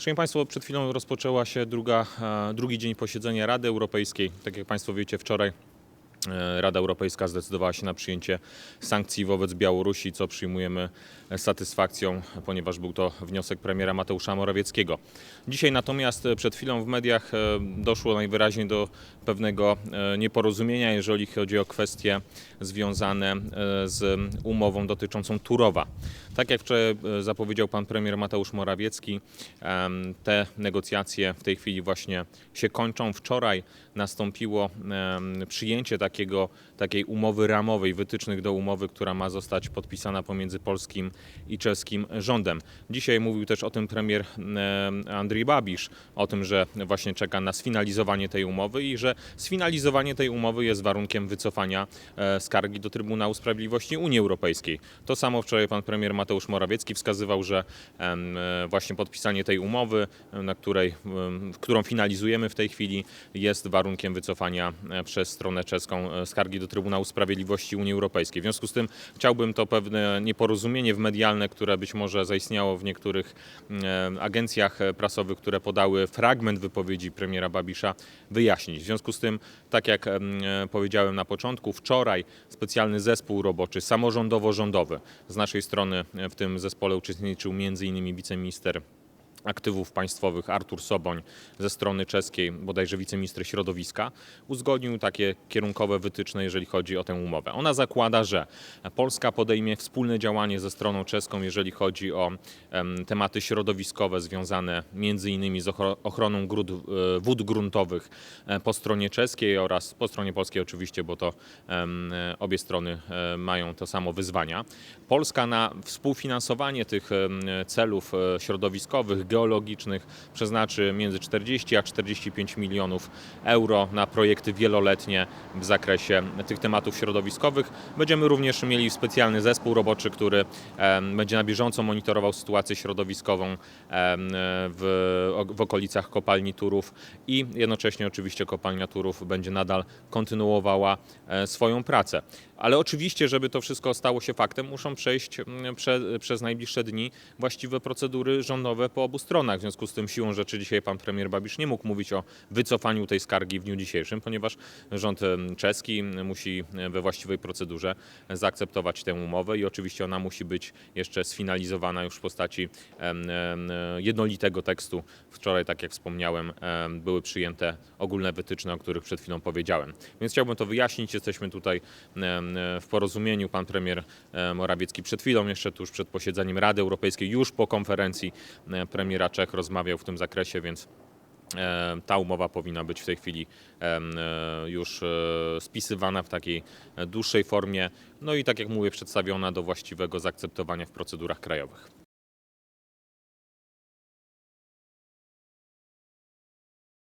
Szanowni Państwo, przed chwilą rozpoczęła się druga, e, drugi dzień posiedzenia Rady Europejskiej. Tak jak Państwo wiecie, wczoraj Rada Europejska zdecydowała się na przyjęcie sankcji wobec Białorusi, co przyjmujemy z satysfakcją, ponieważ był to wniosek premiera Mateusza Morawieckiego. Dzisiaj natomiast e, przed chwilą w mediach e, doszło najwyraźniej do pewnego e, nieporozumienia, jeżeli chodzi o kwestie związane e, z umową dotyczącą Turowa. Tak jak wczoraj e, zapowiedział pan premier Mateusz Morawiecki, te negocjacje w tej chwili właśnie się kończą. Wczoraj nastąpiło przyjęcie takiego, takiej umowy ramowej, wytycznych do umowy, która ma zostać podpisana pomiędzy polskim i czeskim rządem. Dzisiaj mówił też o tym premier em, Andrzej Babisz, o tym, że właśnie czeka na sfinalizowanie tej umowy i że sfinalizowanie tej umowy jest warunkiem wycofania e, skargi do Trybunału Sprawiedliwości Unii Europejskiej. To samo wczoraj pan premier Mateusz Morawiecki wskazywał, że e, właśnie podpisanie tej umowy, e, na której, którą finalizujemy w tej chwili, jest warunkiem wycofania e, przez stronę czeską e, skargi do Trybunału Sprawiedliwości Unii Europejskiej. W związku z tym chciałbym to pewne nieporozumienie medialne, które być może zaistniało w niektórych e, agencjach prasowych, które podały fragment wypowiedzi premiera Babisza, wyjaśnić. W związku z tym, tak jak e, powiedziałem na początku, wczoraj specjalny zespół roboczy samorządowo-rządowy z naszej strony w tym zespole uczestniczył m.in. wiceminister aktywów państwowych Artur Soboń ze strony czeskiej, bodajże wiceminister środowiska, uzgodnił takie kierunkowe wytyczne, jeżeli chodzi o tę umowę. Ona zakłada, że Polska podejmie wspólne działanie ze stroną czeską, jeżeli chodzi o em, tematy środowiskowe związane innymi z ochro- ochroną grud, e, wód gruntowych e, po stronie czeskiej oraz po stronie polskiej oczywiście, bo to em, obie strony e, mają to samo wyzwania. Polska na współfinansowanie tych celów środowiskowych, geologicznych przeznaczy między 40 a 45 milionów euro na projekty wieloletnie w zakresie tych tematów środowiskowych. Będziemy również mieli specjalny zespół roboczy, który będzie na bieżąco monitorował sytuację środowiskową w, w okolicach kopalni Turów i jednocześnie oczywiście kopalnia Turów będzie nadal kontynuowała e, swoją pracę. Ale oczywiście, żeby to wszystko stało się faktem, muszą przejść mm, prze, przez najbliższe dni właściwe procedury rządowe po obu stronach. W związku z tym siłą rzeczy dzisiaj pan premier Babisz nie mógł mówić o wycofaniu tej skargi w dniu dzisiejszym, ponieważ rząd czeski musi we właściwej procedurze zaakceptować tę umowę i oczywiście ona musi być jeszcze sfinalizowana już w postaci jednolitego tekstu. Wczoraj, tak jak wspomniałem, em, były przyjęte ogólne wytyczne, o których przed chwilą powiedziałem. Więc chciałbym to wyjaśnić. Jesteśmy tutaj w porozumieniu. Pan premier e, Morawiecki przed chwilą, jeszcze tuż przed posiedzeniem Rady Europejskiej, już po konferencji e, premiera Czech rozmawiał w tym zakresie, więc e, ta umowa powinna być w tej chwili e, już e, spisywana w takiej e, dłuższej formie, no i tak jak mówię, przedstawiona do właściwego zaakceptowania w procedurach krajowych.